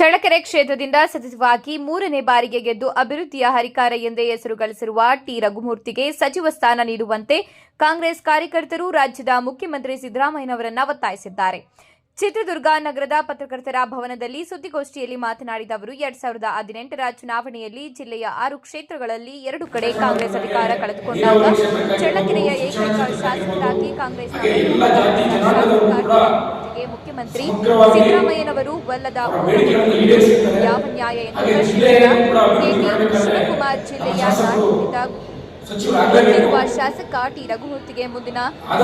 ಚಳ್ಳಕೆರೆ ಕ್ಷೇತ್ರದಿಂದ ಸತತವಾಗಿ ಮೂರನೇ ಬಾರಿಗೆ ಗೆದ್ದು ಅಭಿವೃದ್ಧಿಯ ಹರಿಕಾರ ಎಂದೇ ಹೆಸರು ಗಳಿಸಿರುವ ಟಿ. ರಘುಮೂರ್ತಿಗೆ ಸಚಿವ ಸ್ಥಾನ ನೀಡುವಂತೆ ಕಾಂಗ್ರೆಸ್ ಕಾರ್ಯಕರ್ತರು ರಾಜ್ಯದ ಮುಖ್ಯಮಂತ್ರಿ ಸಿದ್ದರಾಮಯ್ಯನವರನ್ನ ಒತ್ತಾಯಿಸಿದ್ದಾರೆ. ಚಿತ್ರದುರ್ಗ ನಗರದ ಪತ್ರಕರ್ತರ ಭವನದಲ್ಲಿ ಸುದ್ದಿಗೋಷ್ಠಿಯಲ್ಲಿ ಮಾತನಾಡಿದ ಅವರು ಎರಡ್ ಸಾವಿರದ ಹದಿನೆಂಟರ ಚುನಾವಣೆಯಲ್ಲಿ ಜಿಲ್ಲೆಯ ಆರು ಕ್ಷೇತ್ರಗಳಲ್ಲಿ ಎರಡು ಕಡೆ ಕಾಂಗ್ರೆಸ್ ಅಧಿಕಾರ ಕಳೆದುಕೊಂಡಾಗ ಚಳ್ಳಕೆರೆಯ ಏಕೈಕ ಶಾಸಕರಾಗಿ ಕಾಂಗ್ರೆಸ್ ಮುಖ್ಯಮಂತ್ರಿ ಸಿದ್ದರಾಮಯ್ಯನವರು ಒಲ್ಲದ ಯಾವ ನ್ಯಾಯ ಎಂದು ಪ್ರಶ್ನಿಸಿದ ಶಿವಕುಮಾರ್ ಜಿಲ್ಲೆಯ ಶಾಸಕ ಟಿ ರಘುಮೂರ್ತಿಗೆ ಮುಂದಿನ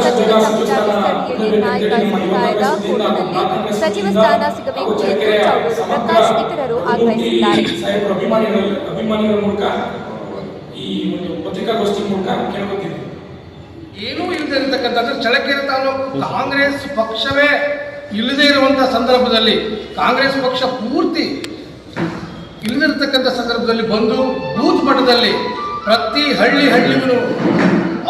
ಸಚಿವ ಸಂಪುಟ ವಿಸ್ತರಣೆಯಲ್ಲಿ ನಾಯಕ ಸಮುದಾಯದ ಕೂಟದಲ್ಲಿ ಸಚಿವ ಸ್ಥಾನ ಸಿಗಬೇಕು ಎಂದು ಚೌಡೂರು ಪ್ರಕಾಶ್ ಇತರರು ಆಗ್ರಹಿಸಿದ್ದಾರೆ. ಅಭಿಮಾನಿಗಳ ಅಭಿಮಾನಿಗಳ ಮೂಲಕ ಈ ಒಂದು ಪತ್ರಿಕಾಗೋಷ್ಠಿ ಮೂಲಕ ಕೇಳ್ಕೊತೀನಿ. ಏನೂ ಇಲ್ಲದೆ ಇರತಕ್ಕಂಥದ್ದು ಚಳಕೆರೆ ತಾಲೂಕು ಕಾಂಗ್ರೆಸ್ ಪಕ್ಷವೇ ಇಲ್ಲದೆ ಇರುವಂತಹ ಸಂದರ್ಭದಲ್ಲಿ ಕಾಂಗ್ರೆಸ್ ಪಕ್ಷ ಪೂರ್ತಿ ಇಲ್ಲದಿರತಕ್ಕಂಥ ಸಂದರ್ಭದಲ್ಲಿ ಬಂದು ಬೂತ್ ಮಟ್ಟದಲ್ಲಿ ಪ್ರತಿ ಹಳ್ಳಿ ಹಳ್ಳಿಗೂ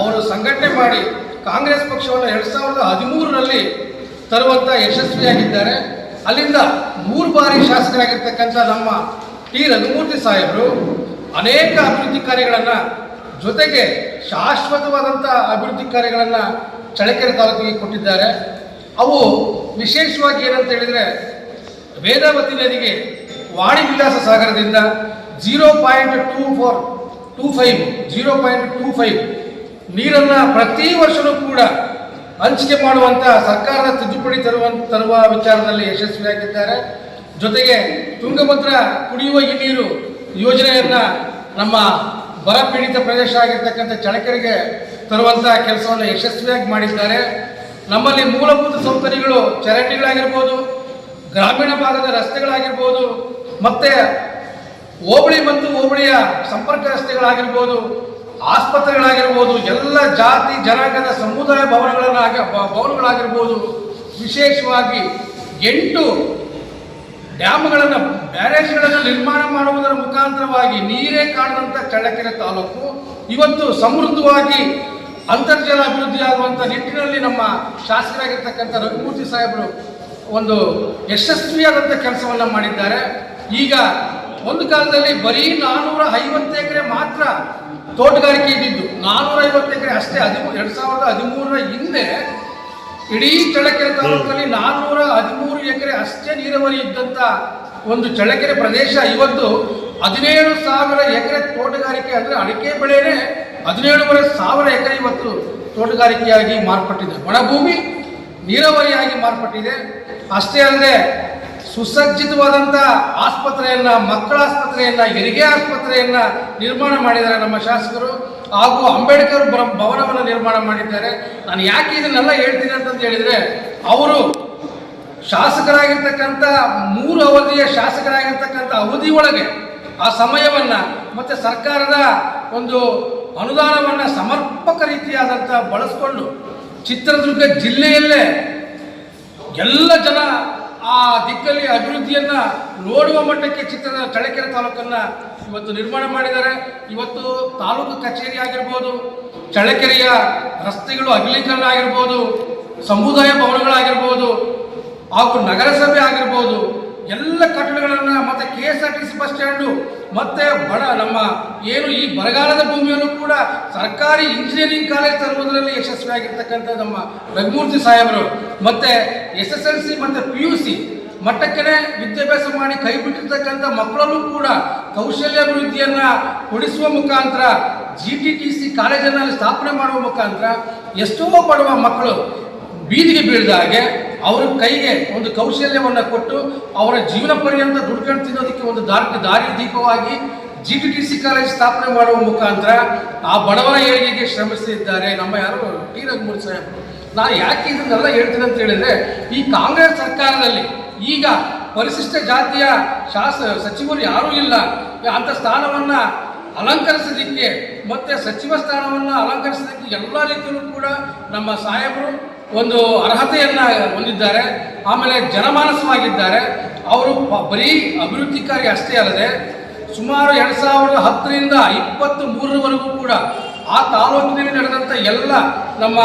ಅವರು ಸಂಘಟನೆ ಮಾಡಿ ಕಾಂಗ್ರೆಸ್ ಪಕ್ಷವನ್ನು ಎರಡು ಸಾವಿರದ ಹದಿಮೂರರಲ್ಲಿ ತರುವಂಥ ಯಶಸ್ವಿಯಾಗಿದ್ದಾರೆ. ಅಲ್ಲಿಂದ ಮೂರು ಬಾರಿ ಶಾಸಕರಾಗಿರ್ತಕ್ಕಂಥ ನಮ್ಮ ಟಿ. ರಘುಮೂರ್ತಿ ಸಾಹೇಬರು ಅನೇಕ ಅಭಿವೃದ್ಧಿ ಕಾರ್ಯಗಳನ್ನು ಜೊತೆಗೆ ಶಾಶ್ವತವಾದಂಥ ಅಭಿವೃದ್ಧಿ ಕಾರ್ಯಗಳನ್ನು ಚಳಕೆರೆ ತಾಲೂಕಿಗೆ ಕೊಟ್ಟಿದ್ದಾರೆ. ಅವು ವಿಶೇಷವಾಗಿ ಏನಂತ ಹೇಳಿದರೆ ವೇದಾವತಿ ನದಿಗೆ ವಾಣಿ ವಿಲಾಸ ಸಾಗರದಿಂದ zero point two four two five zero point two five ನೀರನ್ನು ಪ್ರತಿ ವರ್ಷವೂ ಕೂಡ ಹಂಚಿಕೆ ಮಾಡುವಂಥ ಸರ್ಕಾರದ ತಿದ್ದುಪಡಿ ತರುವ ತರುವ ವಿಚಾರದಲ್ಲಿ ಯಶಸ್ವಿಯಾಗಿದ್ದಾರೆ ಜೊತೆಗೆ ತುಂಗಭದ್ರ ಕುಡಿಯುವ ಈ ನೀರು ಯೋಜನೆಯನ್ನು ನಮ್ಮ ಬರ ಪೀಡಿತ ಪ್ರದೇಶ ಆಗಿರ್ತಕ್ಕಂಥ ಚಳಕೆರೆಗೆ ತರುವಂಥ ಕೆಲಸವನ್ನು ಯಶಸ್ವಿಯಾಗಿ ಮಾಡಿದ್ದಾರೆ. ನಮ್ಮಲ್ಲಿ ಮೂಲಭೂತ ಸೌಕರ್ಯಗಳು ಚರಂಡಿಗಳಾಗಿರ್ಬೋದು, ಗ್ರಾಮೀಣ ಭಾಗದ ರಸ್ತೆಗಳಾಗಿರ್ಬೋದು, ಮತ್ತೆ ಹೋಬಳಿ ಮತ್ತು ಹೋಬಳಿಯ ಸಂಪರ್ಕ ರಸ್ತೆಗಳಾಗಿರ್ಬೋದು ಆಸ್ಪತ್ರೆಗಳಾಗಿರ್ಬೋದು, ಎಲ್ಲ ಜಾತಿ, ಜನಾಂಗದ ಸಮುದಾಯ ಭವನಗಳನ್ನಾಗಿ ಭವನಗಳಾಗಿರ್ಬೋದು, ವಿಶೇಷವಾಗಿ ಎಂಟು ಡ್ಯಾಮ್ಗಳನ್ನು, ಬ್ಯಾರೇಜ್ಗಳನ್ನು ನಿರ್ಮಾಣ ಮಾಡುವುದರ ಮುಖಾಂತರವಾಗಿ ನೀರೇ ಕಾಣದಂಥ ಚಳ್ಳಕೆರೆ ತಾಲೂಕು. ಇವತ್ತು ಸಮೃದ್ಧವಾಗಿ ಅಂತರ್ಜಲ ಅಭಿವೃದ್ಧಿಯಾಗುವಂಥ ನಿಟ್ಟಿನಲ್ಲಿ ನಮ್ಮ ಶಾಸಕರಾಗಿರ್ತಕ್ಕಂಥ ರಘುಮೂರ್ತಿ ಸಾಹೇಬರು ಒಂದು ಯಶಸ್ವಿಯಾದಂಥ ಕೆಲಸವನ್ನು ಮಾಡಿದ್ದಾರೆ. ಈಗ ಒಂದು ಕಾಲದಲ್ಲಿ ಬರೀ ನಾನೂರ ಐವತ್ತು ಎಕರೆ ಮಾತ್ರ ತೋಟಗಾರಿಕೆ ಇದ್ದಿದ್ದು. ನಾನ್ನೂರ ಐವತ್ತು ಎಕರೆ ಅಷ್ಟೇ, ಹದಿಮೂ ಎರಡು ಸಾವಿರದ ಹದಿಮೂರರ ಹಿಂದೆ ಇಡೀ ಚಳ್ಳಕೆರೆ ತಾಲೂಕಲ್ಲಿ ನಾನ್ನೂರ ಹದಿಮೂರು ಎಕರೆ ಅಷ್ಟೇ ನೀರಾವರಿ ಇದ್ದಂಥ ಒಂದು ಚಳ್ಳಕೆರೆ ಪ್ರದೇಶ. ಇವತ್ತು ಹದಿನೇಳು ಸಾವಿರ ಎಕರೆ ತೋಟಗಾರಿಕೆ ಅಂದರೆ ಅಡಿಕೆ ಬೆಳೆಯೇ ಹದಿನೇಳುವರೆ ಸಾವಿರ ಎಕರೆ ಇವತ್ತು ತೋಟಗಾರಿಕೆಯಾಗಿ ಮಾರ್ಪಟ್ಟಿದೆ. ಒಣಭೂಮಿ ನೀರಾವರಿಯಾಗಿ ಮಾರ್ಪಟ್ಟಿದೆ. ಅಷ್ಟೇ ಅಲ್ಲದೆ ಸುಸಜ್ಜಿತವಾದಂಥ ಆಸ್ಪತ್ರೆಯನ್ನ, ಮಕ್ಕಳ ಆಸ್ಪತ್ರೆಯನ್ನ, ಹೆರಿಗೆ ಆಸ್ಪತ್ರೆಯನ್ನ ನಿರ್ಮಾಣ ಮಾಡಿದ್ದಾರೆ ನಮ್ಮ ಶಾಸಕರು. ಹಾಗೂ ಅಂಬೇಡ್ಕರ್ ಭವನವನ್ನು ನಿರ್ಮಾಣ ಮಾಡಿದ್ದಾರೆ. ನಾನು ಯಾಕೆ ಇದನ್ನೆಲ್ಲ ಹೇಳ್ತೀನಿ ಅಂತಂದು ಹೇಳಿದ್ರೆ, ಅವರು ಶಾಸಕರಾಗಿರ್ತಕ್ಕಂಥ, ಮೂರು ಅವಧಿಯ ಶಾಸಕರಾಗಿರ್ತಕ್ಕಂಥ ಅವಧಿ ಒಳಗೆ ಆ ಸಮಯವನ್ನ ಮತ್ತೆ ಸರ್ಕಾರದ ಒಂದು ಅನುದಾನವನ್ನ ಸಮರ್ಪಕ ರೀತಿಯಾದಂಥ ಬಳಸ್ಕೊಂಡು ಚಿತ್ರದುರ್ಗ ಜಿಲ್ಲೆಯಲ್ಲೇ ಎಲ್ಲ ಜನ ಆ ದಿಕ್ಕಲ್ಲಿ ಅಭಿವೃದ್ಧಿಯನ್ನ ನೋಡುವ ಮಟ್ಟಕ್ಕೆ ಚಿತ್ರದ ಚಳ್ಳಕೆರೆ ತಾಲೂಕನ್ನ ಇವತ್ತು ನಿರ್ಮಾಣ ಮಾಡಿದ್ದಾರೆ. ಇವತ್ತು ತಾಲೂಕು ಕಚೇರಿ ಆಗಿರ್ಬೋದು, ಚಳ್ಳಕೆರೆಯ ರಸ್ತೆಗಳು ಅಗಲೀಕರಣ ಆಗಿರ್ಬೋದು, ಸಮುದಾಯ ಭವನಗಳಾಗಿರ್ಬೋದು, ಹಾಗೂ ನಗರಸಭೆ ಆಗಿರ್ಬೋದು ಎಲ್ಲ ಕಟ್ಟಡಗಳನ್ನು ಮತ್ತೆ K S R T C bus stand, ಮತ್ತೆ ಬಡ ನಮ್ಮ ಏನು ಈ ಬರಗಾಲದ ಭೂಮಿಯನ್ನು ಕೂಡ ಸರ್ಕಾರಿ ಇಂಜಿನಿಯರಿಂಗ್ ಕಾಲೇಜ್ ತರುವುದರಲ್ಲಿ ಯಶಸ್ವಿಯಾಗಿರ್ತಕ್ಕಂಥ ನಮ್ಮ ರಘುಮೂರ್ತಿ ಸಾಹೇಬರು, ಮತ್ತೆ ಎಸ್ ಎಸ್ ಎಲ್ ಸಿ ಮತ್ತೆ ಪಿ ಯು ಸಿ ಮಟ್ಟಕ್ಕೆ ವಿದ್ಯಾಭ್ಯಾಸ ಮಾಡಿ ಕೈ ಬಿಟ್ಟಿರ್ತಕ್ಕಂಥ ಮಕ್ಕಳಲ್ಲೂ ಕೂಡ ಕೌಶಲ್ಯಾಭಿವೃದ್ಧಿಯನ್ನ ಕೊಡಿಸುವ ಮುಖಾಂತರ ಜಿ ಟಿ ಟಿ ಸಿ ಕಾಲೇಜನ್ನು ಸ್ಥಾಪನೆ ಮಾಡುವ ಮುಖಾಂತರ ಎಷ್ಟೋ ಬಡವ ಮಕ್ಕಳು ಬೀದಿಗೆ ಬೀಳಿದ ಹಾಗೆ ಅವರ ಕೈಗೆ ಒಂದು ಕೌಶಲ್ಯವನ್ನು ಕೊಟ್ಟು ಅವರ ಜೀವನ ಪರ್ಯಂತ ದುಡ್ಕೊಂಡು ತಿನ್ನೋದಕ್ಕೆ ಒಂದು ದಾರಿ ದಾರಿ ದೀಪವಾಗಿ G T T C college ಸ್ಥಾಪನೆ ಮಾಡುವ ಮುಖಾಂತರ ಆ ಬಡವರ ಏಳಿಗೆಗೆ ಶ್ರಮಿಸಿದ್ದಾರೆ ನಮ್ಮ ಯಾರು ಟಿ. ರಘುಮೂರ್ ಸಾಹೇಬರು. ನಾನು ಯಾಕೆ ಇದನ್ನೆಲ್ಲ ಹೇಳ್ತೀನಿ ಅಂತ ಹೇಳಿದರೆ, ಈ ಕಾಂಗ್ರೆಸ್ ಸರ್ಕಾರದಲ್ಲಿ ಈಗ ಪರಿಶಿಷ್ಟ ಜಾತಿಯ ಶಾಸ, ಸಚಿವರು ಯಾರೂ ಇಲ್ಲ. ಅಂಥ ಸ್ಥಾನವನ್ನು ಅಲಂಕರಿಸೋದಕ್ಕೆ ಮತ್ತು ಸಚಿವ ಸ್ಥಾನವನ್ನು ಅಲಂಕರಿಸೋದಕ್ಕೆ ಎಲ್ಲ ರೀತಿಯಲ್ಲೂ ಕೂಡ ನಮ್ಮ ಸಾಹೇಬರು ಒಂದು ಅರ್ಹತೆಯನ್ನ ಹೊಂದಿದ್ದಾರೆ, ಆಮೇಲೆ ಜನಮಾನಸವಾಗಿದ್ದಾರೆ. ಅವರು ಬರೀ ಅಭಿವೃದ್ಧಿಕಾರಿ ಅಷ್ಟೇ ಅಲ್ಲದೆ, ಸುಮಾರು ಎರಡು ಸಾವಿರದ ಹತ್ತರಿಂದ ಇಪ್ಪತ್ತು ಮೂರರವರೆಗೂ ಕೂಡ ಆ ತಾಲೂಕಿನಲ್ಲಿ ನಡೆದಂಥ ಎಲ್ಲ ನಮ್ಮ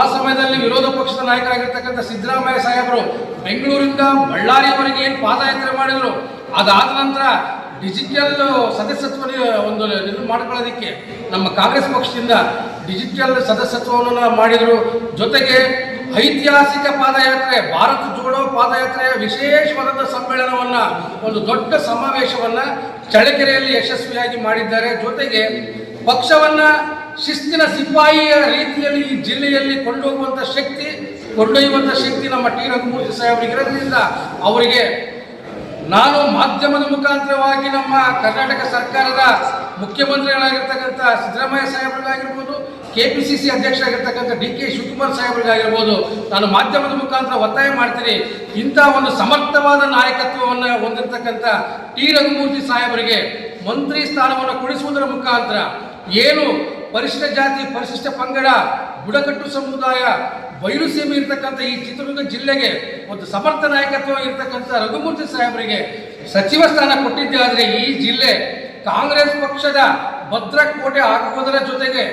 ಆ ಸಮಯದಲ್ಲಿ ವಿರೋಧ ಪಕ್ಷದ ನಾಯಕರಾಗಿರ್ತಕ್ಕಂಥ ಸಿದ್ದರಾಮಯ್ಯ ಸಾಹೇಬರು ಬೆಂಗಳೂರಿಂದ ಬಳ್ಳಾರಿಯವರೆಗೆ ಏನು ಪಾದಯಾತ್ರೆ ಮಾಡಿದರು, ಅದಾದ ನಂತರ ಡಿಜಿಟಲ್ ಸದಸ್ಯತ್ವ ಒಂದು ಇದು ಮಾಡ್ಕೊಳ್ಳೋದಕ್ಕೆ ನಮ್ಮ ಕಾಂಗ್ರೆಸ್ ಪಕ್ಷದಿಂದ ಡಿಜಿಟಲ್ ಸದಸ್ಯತ್ವವನ್ನು ಮಾಡಿದರು. ಜೊತೆಗೆ ಐತಿಹಾಸಿಕ ಪಾದಯಾತ್ರೆ, ಭಾರತ ಜೋಡೋ ಪಾದಯಾತ್ರೆಯ ವಿಶೇಷವಾದ ಸಮ್ಮೇಳನವನ್ನು, ಒಂದು ದೊಡ್ಡ ಸಮಾವೇಶವನ್ನು ಚಳ್ಳಕೆರೆಯಲ್ಲಿ ಯಶಸ್ವಿಯಾಗಿ ಮಾಡಿದ್ದಾರೆ. ಜೊತೆಗೆ ಪಕ್ಷವನ್ನು ಶಿಸ್ತಿನ ಸಿಪಾಯಿಯ ರೀತಿಯಲ್ಲಿ ಈ ಜಿಲ್ಲೆಯಲ್ಲಿ ಕೊಂಡೋಗುವಂಥ ಶಕ್ತಿ ಕೊಂಡೊಯ್ಯುವಂಥ ಶಕ್ತಿ ನಮ್ಮ ಟಿ. ರಘುಮೂರ್ತಿ ಸಾಹೇಬರಿಗಿರೋದ್ರಿಂದ ಅವರಿಗೆ ನಾನು ಮಾಧ್ಯಮದ ಮುಖಾಂತರವಾಗಿ ನಮ್ಮ ಕರ್ನಾಟಕ ಸರ್ಕಾರದ ಮುಖ್ಯಮಂತ್ರಿಗಳಾಗಿರ್ತಕ್ಕಂಥ ಸಿದ್ದರಾಮಯ್ಯ ಸಾಹೇಬರಿಗಾಗಿರ್ಬೋದು ಕೆ ಪಿ ಸಿ ಸಿ ಅಧ್ಯಕ್ಷರಾಗಿರ್ತಕ್ಕಂಥ ಡಿ ಕೆ ಶಿವಕುಮಾರ್ ಸಾಹೇಬರಿಗಾಗಿರ್ಬೋದು, ನಾನು ಮಾಧ್ಯಮದ ಮುಖಾಂತರ ಒತ್ತಾಯ ಮಾಡ್ತೀನಿ. ಇಂಥ ಒಂದು ಸಮರ್ಥವಾದ ನಾಯಕತ್ವವನ್ನು ಹೊಂದಿರತಕ್ಕಂಥ ಟಿ. ರಘುಮೂರ್ತಿ ಸಾಹೇಬರಿಗೆ ಮಂತ್ರಿ ಸ್ಥಾನವನ್ನು ಕೊಡಿಸುವುದರ ಮುಖಾಂತರ ಏನು ಪರಿಶಿಷ್ಟ ಜಾತಿ, ಪರಿಶಿಷ್ಟ ಪಂಗಡ, ಬುಡಕಟ್ಟು ಸಮುದಾಯ ಬಯಲು ಸೀಮೆ ಇರ್ತಕ್ಕಂಥ ಈ ಚಿತ್ರದುರ್ಗ ಜಿಲ್ಲೆಗೆ ಒಂದು ಸಮರ್ಥ ನಾಯಕತ್ವ ಇರ್ತಕ್ಕಂಥ ರಘುಮೂರ್ತಿ ಸಾಹೇಬರಿಗೆ ಸಚಿವ ಸ್ಥಾನ ಕೊಟ್ಟಿದ್ದೆ. ಆದರೆ ಈ ಜಿಲ್ಲೆ ಕಾಂಗ್ರೆಸ್ ಪಕ್ಷದ ಭದ್ರಕೋಟೆ ಹಾಕುವುದರ ಜೊತೆಗೆ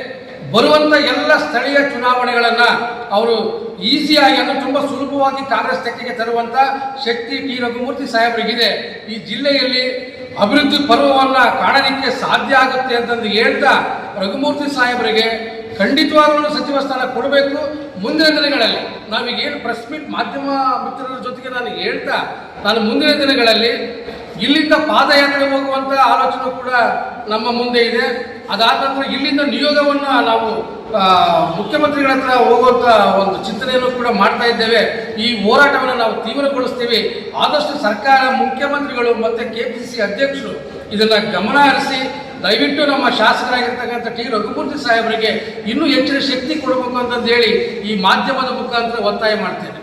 ಬರುವಂತ ಎಲ್ಲ ಸ್ಥಳೀಯ ಚುನಾವಣೆಗಳನ್ನು ಅವರು ಈಸಿಯಾಗಿ ಅಂದ್ರೆ ತುಂಬಾ ಸುಲಭವಾಗಿ ಕಾಂಗ್ರೆಸ್ ತೆಕ್ಕೆಗೆ ತರುವಂತ ಶಕ್ತಿ ಟಿ ರಘುಮೂರ್ತಿ ಸಾಹೇಬರಿಗಿದೆ. ಈ ಜಿಲ್ಲೆಯಲ್ಲಿ ಅಭಿವೃದ್ಧಿ ಪರ್ವವನ್ನ ಕಾಣಲಿಕ್ಕೆ ಸಾಧ್ಯ ಆಗುತ್ತೆ ಅಂತಂದು ಹೇಳ್ತಾ ರಘುಮೂರ್ತಿ ಸಾಹೇಬರಿಗೆ ಖಂಡಿತವಾಗ್ಲೂ ಸಚಿವ ಸ್ಥಾನ ಕೊಡಬೇಕು ಮುಂದಿನ ದಿನಗಳಲ್ಲಿ. ನಾವೀಗ ಏನು ಪ್ರೆಸ್ ಮೀಟ್ ಮಾಧ್ಯಮ ಮಿತ್ರರ ಜೊತೆಗೆ ನಾನು ಹೇಳ್ತಾ, ನಾನು ಮುಂದಿನ ದಿನಗಳಲ್ಲಿ ಇಲ್ಲಿಂದ ಪಾದಯಾತ್ರೆ ಹೋಗುವಂತ ಆಲೋಚನೆ ಕೂಡ ನಮ್ಮ ಮುಂದೆ ಇದೆ. ಅದಾದ ನಂತರ ಇಲ್ಲಿಂದ ನಿಯೋಗವನ್ನು ನಾವು ಮುಖ್ಯಮಂತ್ರಿಗಳ ಹತ್ರ ಹೋಗುವಂತ ಒಂದು ಚಿಂತನೆಯನ್ನು ಕೂಡ ಮಾಡ್ತಾ ಇದ್ದೇವೆ. ಈ ಹೋರಾಟವನ್ನು ನಾವು ತೀವ್ರಗೊಳಿಸ್ತೀವಿ. ಆದಷ್ಟು ಸರ್ಕಾರ, ಮುಖ್ಯಮಂತ್ರಿಗಳು ಮತ್ತೆ ಕೆ ಪಿ ಸಿ ಅಧ್ಯಕ್ಷರು ಇದನ್ನ ಗಮನ ಹರಿಸಿ ದಯವಿಟ್ಟು ನಮ್ಮ ಶಾಸಕರಾಗಿರ್ತಕ್ಕಂಥ ಟಿ ರಘುಮೂರ್ತಿ ಸಾಹೇಬರಿಗೆ ಇನ್ನೂ ಹೆಚ್ಚಿನ ಶಕ್ತಿ ಕೊಡಬೇಕು ಅಂತಂದು ಹೇಳಿ ಈ ಮಾಧ್ಯಮದ ಮುಖಾಂತರ ಒತ್ತಾಯ ಮಾಡ್ತೇನೆ.